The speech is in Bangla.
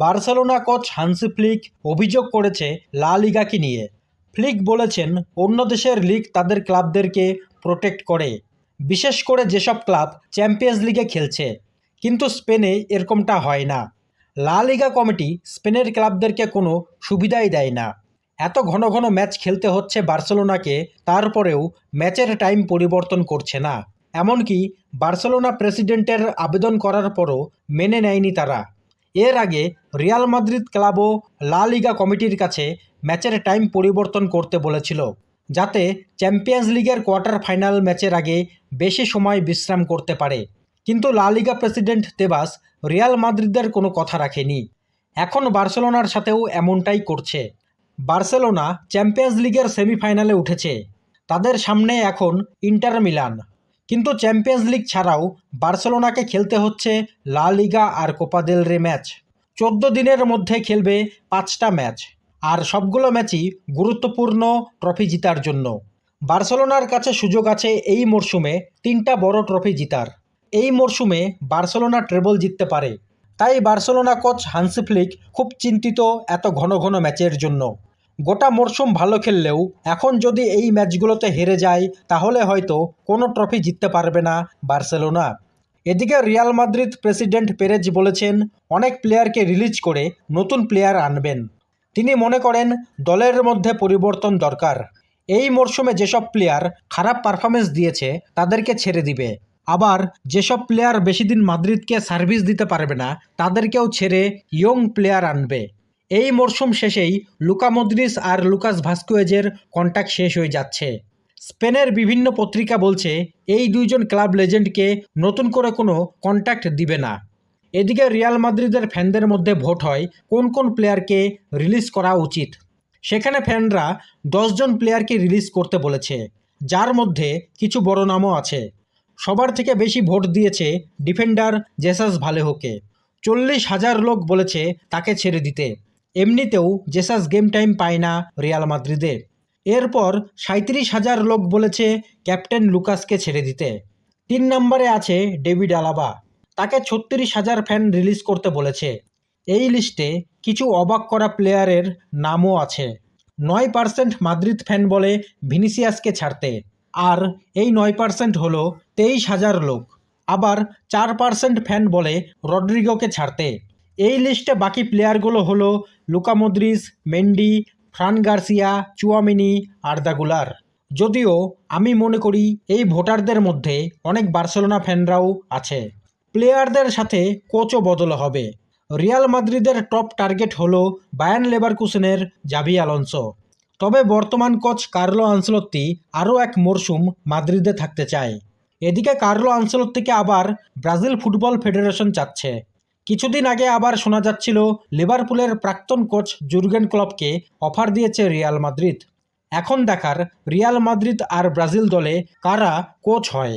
বার্সেলোনা কোচ হান্সি ফ্লিক অভিযোগ করেছে লা লিগাকে নিয়ে। ফ্লিক বলেছেন, অন্য দেশের লিগ তাদের ক্লাবদেরকে প্রোটেক্ট করে। বিশেষ করে যেসব ক্লাব চ্যাম্পিয়ন্স লিগে খেলছে। কিন্তু স্পেনে এরকমটা হয় না। লা লিগা কমিটি স্পেনের ক্লাবদেরকে কোনো সুবিধাই দেয় না। এত ঘন ঘন ম্যাচ খেলতে হচ্ছে বার্সেলোনাকে, তারপরেও ম্যাচের টাইম পরিবর্তন করছে না। এমনকি বার্সেলোনা প্রেসিডেন্টের আবেদন করার পরও মেনে নেয়নি তারা। এর আগে রিয়াল মাদ্রিদ ক্লাবও লা লিগা কমিটির কাছে ম্যাচের টাইম পরিবর্তন করতে বলেছিল, যাতে চ্যাম্পিয়ন্স লিগের কোয়ার্টার ফাইনাল ম্যাচের আগে বেশি সময় বিশ্রাম করতে পারে। কিন্তু লা লিগা প্রেসিডেন্ট তেবাস রিয়াল মাদ্রিদের কোনো কথা রাখেনি। এখন বার্সেলোনার সাথেও এমনটাই করছে। বার্সেলোনা চ্যাম্পিয়ন্স লিগের সেমিফাইনালে উঠেছে। তাদের সামনে এখন ইন্টার মিলান। কিন্তু চ্যাম্পিয়ন্স লিগ ছাড়াও বার্সেলোনাকে খেলতে হচ্ছে লা লিগা আর কোপা দেল রে ম্যাচ চোদ্দ দিনের মধ্যে খেলবে পাঁচটা ম্যাচ আর সবগুলো ম্যাচই গুরুত্বপূর্ণ ট্রফি জিতার জন্য। বার্সেলোনার কাছে সুযোগ আছে এই মরশুমে তিনটা বড় ট্রফি জিতার। এই মরশুমে বার্সেলোনা ট্রেবল জিততে পারে। তাই বার্সেলোনা কোচ হান্সি ফ্লিক খুব চিন্তিত এত ঘন ঘন ম্যাচের জন্য। গোটা মরশুম ভালো খেললেও এখন যদি এই ম্যাচগুলোতে হেরে যায়, তাহলে হয়তো কোনো ট্রফি জিততে পারবে না বার্সেলোনা। এদিকে রিয়াল মাদ্রিদ প্রেসিডেন্ট পেরেজ বলেছেন, অনেক প্লেয়ারকে রিলিজ করে নতুন প্লেয়ার আনবেন। তিনি মনে করেন, দলের মধ্যে পরিবর্তন দরকার। এই মরশুমে যেসব প্লেয়ার খারাপ পারফরমেন্স দিয়েছে, তাদেরকে ছেড়ে দিবে। আবার যেসব প্লেয়ার বেশি দিন মাদ্রিদকে সার্ভিস দিতে পারবে না, তাদেরকেও ছেড়ে ইয়ং প্লেয়ার আনবে। এই মরশুম শেষেই লুকা মদ্রিস আর লুকাস ভাস্কুয়েজের কন্ট্যাক্ট শেষ হয়ে যাচ্ছে। স্পেনের বিভিন্ন পত্রিকা বলছে, এই দুইজন ক্লাব লেজেন্ডকে নতুন করে কোনো কন্ট্যাক্ট দিবে না। এদিকে রিয়াল মাদ্রিদের ফ্যানদের মধ্যে ভোট হয় কোন কোন প্লেয়ারকে রিলিজ করা উচিত। সেখানে ফ্যানরা দশজন প্লেয়ারকে রিলিজ করতে বলেছে, যার মধ্যে কিছু বড় নামও আছে। সবার থেকে বেশি ভোট দিয়েছে ডিফেন্ডার জেসাস ভালেহোকে। চল্লিশ হাজার লোক বলেছে তাকে ছেড়ে দিতে। এমনিতেও জেসাস গেম টাইম পায় না রিয়াল মাদ্রিদে। এরপর সাঁত্রিশ হাজার লোক বলেছে ক্যাপ্টেন লুকাসকে ছেড়ে দিতে। তিন নম্বরে আছে ডেভিড আলাবা। তাকে ছত্রিশ হাজার ফ্যান রিলিজ করতে বলেছে। এই লিস্টে কিছু অবাক করা প্লেয়ারের নামও আছে। নয় পার্সেন্ট মাদ্রিদ ফ্যান বলে ভিনিসিয়াসকে ছাড়তে। আর এই নয় পার্সেন্ট হলো তেইশ হাজার লোক। আবার চার পার্সেন্ট ফ্যান বলে রড্রিগোকে ছাড়তে। এই লিস্টে বাকি প্লেয়ারগুলো হলো Luka Modric Mendy, Fran Garcia, Tchouameni Arda Guler যদিও আমি মনে করি এই ভোটারদের মধ্যে অনেক বার্সেলোনা ফ্যানরাও আছে। প্লেয়ারদের সাথে কোচও বদল হবে। রিয়াল মাদ্রিদের টপ টার্গেট হল বায়ান লেভারকুসেনের জাভি আলonso তবে বর্তমান কোচ কার্লো আনসেলত্তি আরও এক মরশুম মাদ্রিদে থাকতে চায়। এদিকে কার্লো আনসেলত্তিকে আবার ব্রাজিল ফুটবল ফেডারেশন চাচ্ছে। কিছুদিন আগে আবার শোনা যাচ্ছিল লিভারপুলের প্রাক্তন কোচ জুর্গেন ক্লবকে অফার দিয়েছে রিয়াল মাদ্রিদ। এখন দেখার রিয়াল মাদ্রিদ আর ব্রাজিল দলে কারা কোচ হয়।